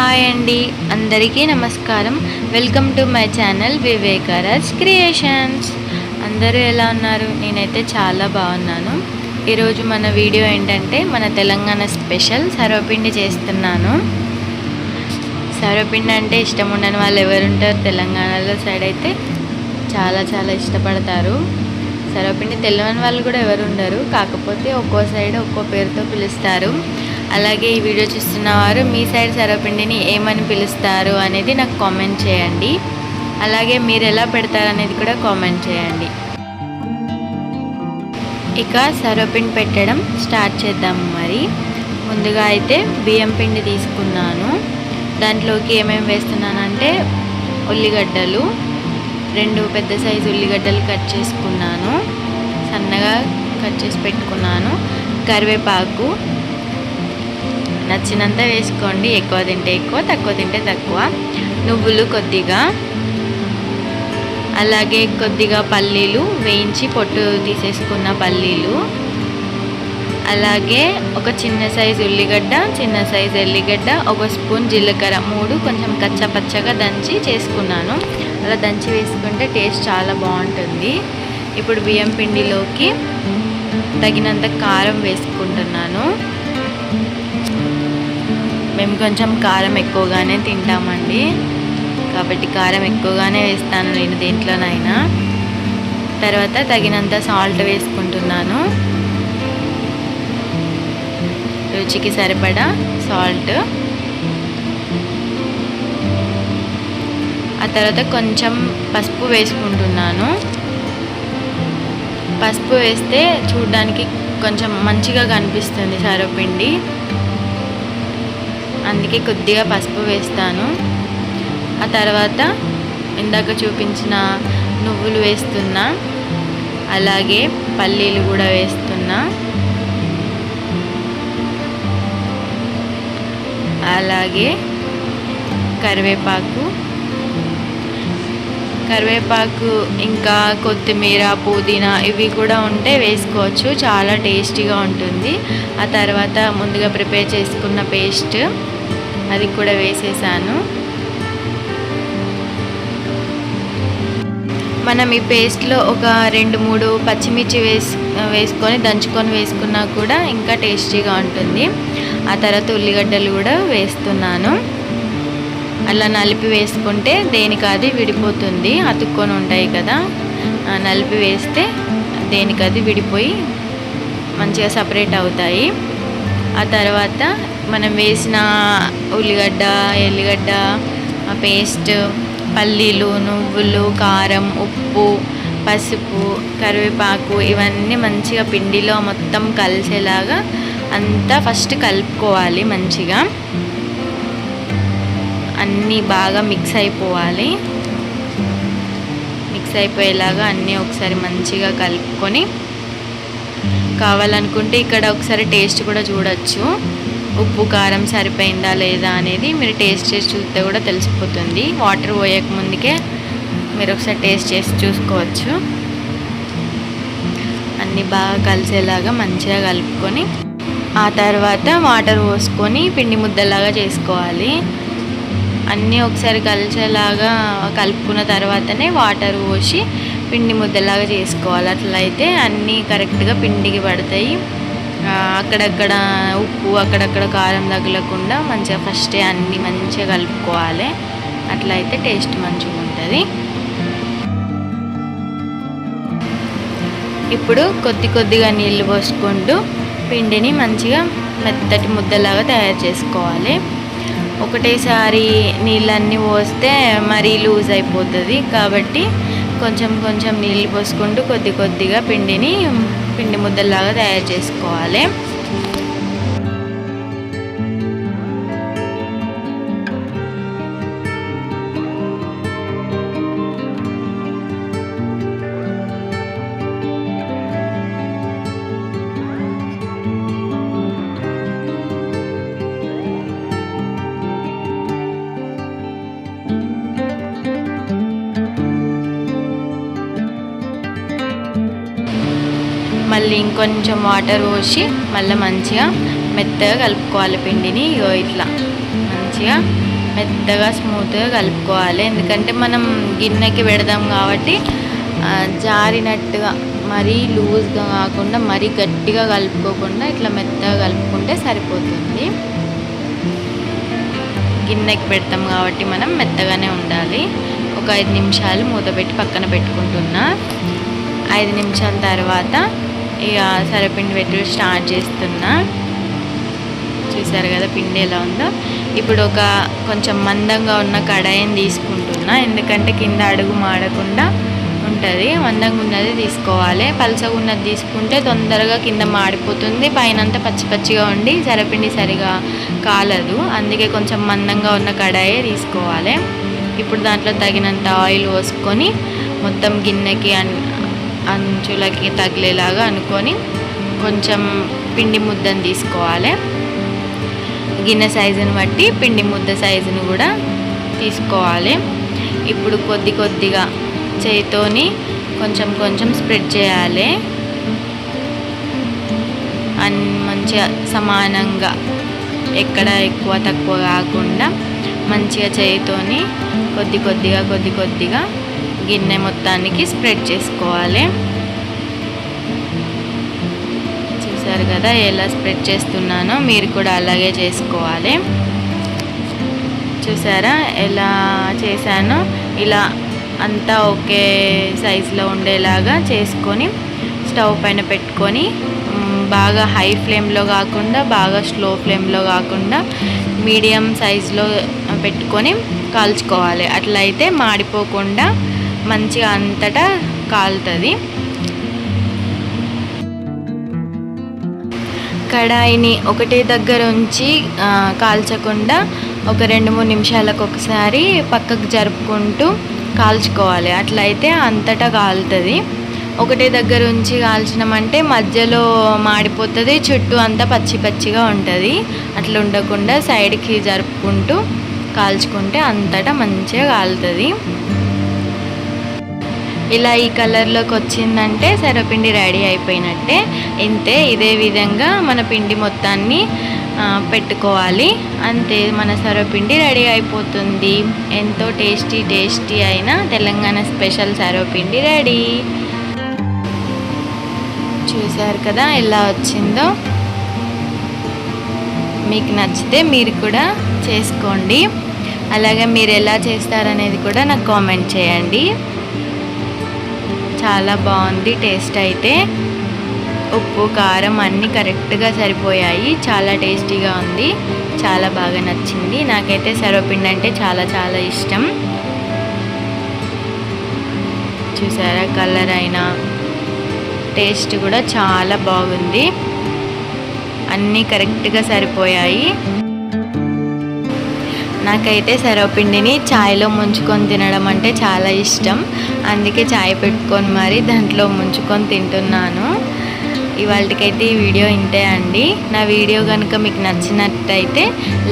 Hi అండి. అందరికీ నమస్కారం. Welcome to my channel Vivekraj creations అందరూ ఎలా ఉన్నారు? నేనైతే చాలా బాగున్నాను. ఈరోజు మన వీడియో ఏంటంటే మన తెలంగాణ స్పెషల్ సర్వపిండి చేస్తున్నాను. సర్వపిండి అంటే ఇష్టం ఉండని వాళ్ళు ఎవరుంటారు తెలంగాణలో సైడ్ అయితే చాలా చాలా ఇష్టపడతారు. సర్వపిండి తెలియని వాళ్ళు కూడా ఎవరు ఉండరు. కాకపోతే ఒక్కో సైడ్ ఒక్కో పేరుతో పిలుస్తారు. అలాగే ఈ వీడియో చూస్తున్న వారు మీ సైడ్ సర్వపిండిని ఏమని పిలుస్తారు? అనేది నాకు కామెంట్ చేయండి. అలాగే మీరు ఎలా పెడతారనేది కూడా కామెంట్ చేయండి. ఇక సర్వపిండి పెట్టడం స్టార్ట్ చేద్దాం మరి. ముందుగా అయితే బియ్యం పిండి తీసుకున్నాను. దాంట్లోకి ఏమేమి వేస్తున్నానంటే ఉల్లిగడ్డలు రెండు పెద్ద సైజు ఉల్లిగడ్డలు కట్ చేసుకున్నాను. సన్నగా కట్ చేసి పెట్టుకున్నాను. కరివేపాకు నచ్చినంత వేసుకోండి. ఎక్కువ తింటే ఎక్కువ తక్కువ తింటే తక్కువ. నువ్వులు కొద్దిగా. అలాగే కొద్దిగా పల్లీలు వేయించి పొట్టు తీసేసుకున్న పల్లీలు. అలాగే ఒక చిన్న సైజు ఉల్లిగడ్డ చిన్న సైజు ఎల్లిగడ్డ ఒక స్పూన్ జీలకర్ర. మూడు కొంచెం కచ్చపచ్చగా దంచి చేసుకున్నాను. అలా దంచి వేసుకుంటే టేస్ట్ చాలా బాగుంటుంది. ఇప్పుడు బియ్యం పిండిలోకి తగినంత కారం వేసుకుంటున్నాను. మేము కొంచెం కారం ఎక్కువగానే తింటామండి. కాబట్టి కారం ఎక్కువగానే వేస్తాను నేను దేంట్లోనైనా. తర్వాత తగినంత సాల్ట్ వేసుకుంటున్నాను. రుచికి సరిపడా సాల్ట్ ఆ తర్వాత కొంచెం పసుపు వేసుకుంటున్నాను. పసుపు వేస్తే చూడడానికి కొంచెం మంచిగా కనిపిస్తుంది సరపిండి అందుకే కొద్దిగా పసుపు వేస్తాను. ఆ తర్వాత ఇందాక చూపించిన నువ్వులు వేస్తున్నా అలాగే పల్లీలు కూడా వేస్తున్నా. అలాగే కరివేపాకు. కరివేపాకు ఇంకా కొత్తిమీర పుదీనా ఇవి కూడా ఉంటే వేసుకోవచ్చు. చాలా టేస్టీగా ఉంటుంది. ఆ తర్వాత ముందుగా ప్రిపేర్ చేసుకున్న పేస్ట్. అది కూడా వేసేసాను. మనం ఈ పేస్ట్లో ఒక రెండు మూడు పచ్చిమిర్చి వేసు వేసుకొని దంచుకొని వేసుకున్నా కూడా ఇంకా టేస్టీగా ఉంటుంది. ఆ తర్వాత ఉల్లిగడ్డలు కూడా వేస్తున్నాను. అలా నలిపి వేసుకుంటే దేనికి అది విడిపోతుంది. అతుక్కొని ఉంటాయి కదా. నలిపి వేస్తే దేనికి అది విడిపోయి మంచిగా సపరేట్ అవుతాయి. ఆ తర్వాత మనం వేసిన ఉల్లిగడ్డ ఎల్లిగడ్డ పేస్ట్ పల్లీలు నువ్వులు కారం ఉప్పు పసుపు కరివేపాకు ఇవన్నీ మంచిగా పిండిలో మొత్తం కలిసేలాగా అంతా ఫస్ట్ కలుపుకోవాలి మంచిగా. అన్నీ బాగా మిక్స్ అయిపోవాలి. మిక్స్ అయిపోయేలాగా అన్నీ ఒకసారి మంచిగా కలుపుకొని కావాలనుకుంటే ఇక్కడ ఒకసారి టేస్ట్ కూడా చూడొచ్చు. ఉప్పు కారం సరిపోయిందా లేదా అనేది మీరు టేస్ట్ చేసి చూస్తే కూడా తెలిసిపోతుంది. వాటర్ పోయక ముందుకే మీరు ఒకసారి టేస్ట్ చేసి చూసుకోవచ్చు. అన్నీ బాగా కలిసేలాగా మంచిగా కలుపుకొని ఆ తర్వాత వాటర్ పోసుకొని పిండి ముద్దలాగా చేసుకోవాలి. అన్నీ ఒకసారి కలిసేలాగా కలుపుకున్న తర్వాతనే వాటర్ పోసి పిండి ముద్దలాగా చేసుకోవాలి. అట్లయితే అన్నీ కరెక్ట్గా పిండికి పడతాయి. అక్కడక్కడ ఉప్పు అక్కడక్కడ కారం తగలకుండా మంచిగా ఫస్టే అన్నీ మంచిగా కలుపుకోవాలి. అట్లయితే టేస్ట్ మంచిగా ఉంటుంది. ఇప్పుడు కొద్ది కొద్దిగా నీళ్ళు పోసుకుంటూ పిండిని మంచిగా మెత్తటి ముద్దలాగా తయారు చేసుకోవాలి. ఒకటేసారి నీళ్ళన్నీ పోస్తే మరీ లూజ్ అయిపోతుంది. కాబట్టి కొంచెం కొంచెం నీళ్ళు పోసుకుంటూ కొద్ది కొద్దిగా పిండిని పిండి ముద్దలాగా తయారు చేసుకోవాలి. మళ్ళీ ఇంకొంచెం వాటర్ పోసి మళ్ళీ మంచిగా మెత్తగా కలుపుకోవాలి పిండిని. ఇగో ఇట్లా మంచిగా మెత్తగా స్మూత్గా కలుపుకోవాలి. ఎందుకంటే మనం గిన్నెకి పెడదాం కాబట్టి జారినట్టుగా మరీ లూజ్గా కాకుండా మరీ గట్టిగా కలుపుకోకుండా ఇట్లా మెత్తగా కలుపుకుంటే సరిపోతుంది. గిన్నెకి పెడతాం కాబట్టి మనం మెత్తగానే ఉండాలి. ఒక ఐదు నిమిషాలు మూత పెట్టి పక్కన పెట్టుకుంటున్నా. ఐదు నిమిషాల తర్వాత ఇక సరపిండి పెట్టి స్టార్ట్ చేస్తున్నా. చూసారు కదా పిండి ఎలా ఉందో. ఇప్పుడు ఒక కొంచెం మందంగా ఉన్న కడాయిని తీసుకుంటున్నా. ఎందుకంటే కింద అడుగు మాడకుండా ఉంటుంది. మందంగా ఉన్నది తీసుకోవాలి. పలసగా ఉన్నది తీసుకుంటే తొందరగా కింద మాడిపోతుంది. పైన అంతా పచ్చి పచ్చిగా ఉండి సరపిండి సరిగా కాలదు. అందుకే కొంచెం మందంగా ఉన్న కడాయి తీసుకోవాలి. ఇప్పుడు దాంట్లో తగినంత ఆయిల్ పోసుకొని మొత్తం గిన్నెకి అన్ అంచులకి తగిలేలాగా అనుకొని కొంచెం పిండి ముద్దను తీసుకోవాలి. గిన్నె సైజుని బట్టి పిండి ముద్ద సైజుని కూడా తీసుకోవాలి. ఇప్పుడు కొద్ది కొద్దిగా చేయితోని కొంచెం కొంచెం స్ప్రెడ్ చేయాలి. అన్ మంచిగా సమానంగా ఎక్కడ ఎక్కువ తక్కువ కాకుండా మంచిగా చేయితోని కొద్ది కొద్దిగా కొద్ది కొద్దిగా గిన్నె మొత్తానికి స్ప్రెడ్ చేసుకోవాలి. చూసారు కదా ఎలా స్ప్రెడ్ చేస్తున్నానో? మీరు కూడా అలాగే చేసుకోవాలి. చూసారా ఎలా చేశానో? ఇలా అంతా ఒకే సైజులో ఉండేలాగా చేసుకొని స్టవ్ పైన పెట్టుకొని బాగా హై ఫ్లేమ్లో కాకుండా బాగా స్లో ఫ్లేమ్లో కాకుండా మీడియం సైజులో పెట్టుకొని కాల్చుకోవాలి. అట్లయితే మాడిపోకుండా మంచిగా అంతటా కాలుతుంది. కడాయిని ఒకటే దగ్గర ఉంచి కాల్చకుండా ఒక రెండు మూడు నిమిషాలకు ఒకసారి పక్కకు జరుపుకుంటూ కాల్చుకోవాలి. అట్లయితే అంతటా కాలుతుంది. ఒకటే దగ్గర ఉంచి కాల్చినామంటే మధ్యలో మాడిపోతుంది చుట్టూ అంతా పచ్చి పచ్చిగా ఉంటుంది. అట్లా ఉండకుండా సైడ్కి జరుపుకుంటూ కాల్చుకుంటే అంతటా మంచిగా కాలుతుంది. ఇలా ఈ కలర్లోకి వచ్చిందంటే సర్వపిండి రెడీ అయిపోయినట్టే. ఇంతే ఇదే విధంగా మన పిండి మొత్తాన్ని పెట్టుకోవాలి. అంతే మన సర్వపిండి రెడీ అయిపోతుంది. ఎంతో టేస్టీ టేస్టీ అయిన తెలంగాణ స్పెషల్ సర్వపిండి రెడీ. చూసారు కదా ఎలా వచ్చిందో? మీకు నచ్చితే మీరు కూడా చేసుకోండి. అలాగే మీరు ఎలా చేస్తారనేది కూడా నాకు కామెంట్ చేయండి. చాలా బాగుంది. టేస్ట్ అయితే ఉప్పు కారం అన్నీ కరెక్ట్గా సరిపోయాయి. చాలా టేస్టీగా ఉంది. చాలా బాగా నచ్చింది. నాకైతే సర్వపిండి అంటే చాలా చాలా ఇష్టం. చూసారా కలర్ అయినా టేస్ట్ కూడా చాలా బాగుంది. అన్నీ కరెక్ట్గా సరిపోయాయి. నాకైతే సర్వపిండిని చాయ్లో ముంచుకొని తినడం అంటే చాలా ఇష్టం. అందుకే చాయ్ పెట్టుకొని మరి దాంట్లో ముంచుకొని తింటున్నాను. ఇవాళకైతే ఈ వీడియో ఇంతే అండి. నా వీడియో కనుక మీకు నచ్చినట్టయితే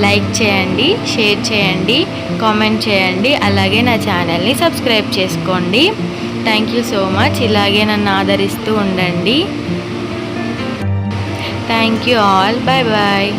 లైక్ చేయండి షేర్ చేయండి కామెంట్ చేయండి అలాగే నా ఛానల్ని సబ్స్క్రైబ్ చేసుకోండి. Thank you so much. ఇలాగే నన్ను ఆదరిస్తూ ఉండండి. Thank you all. Bye bye.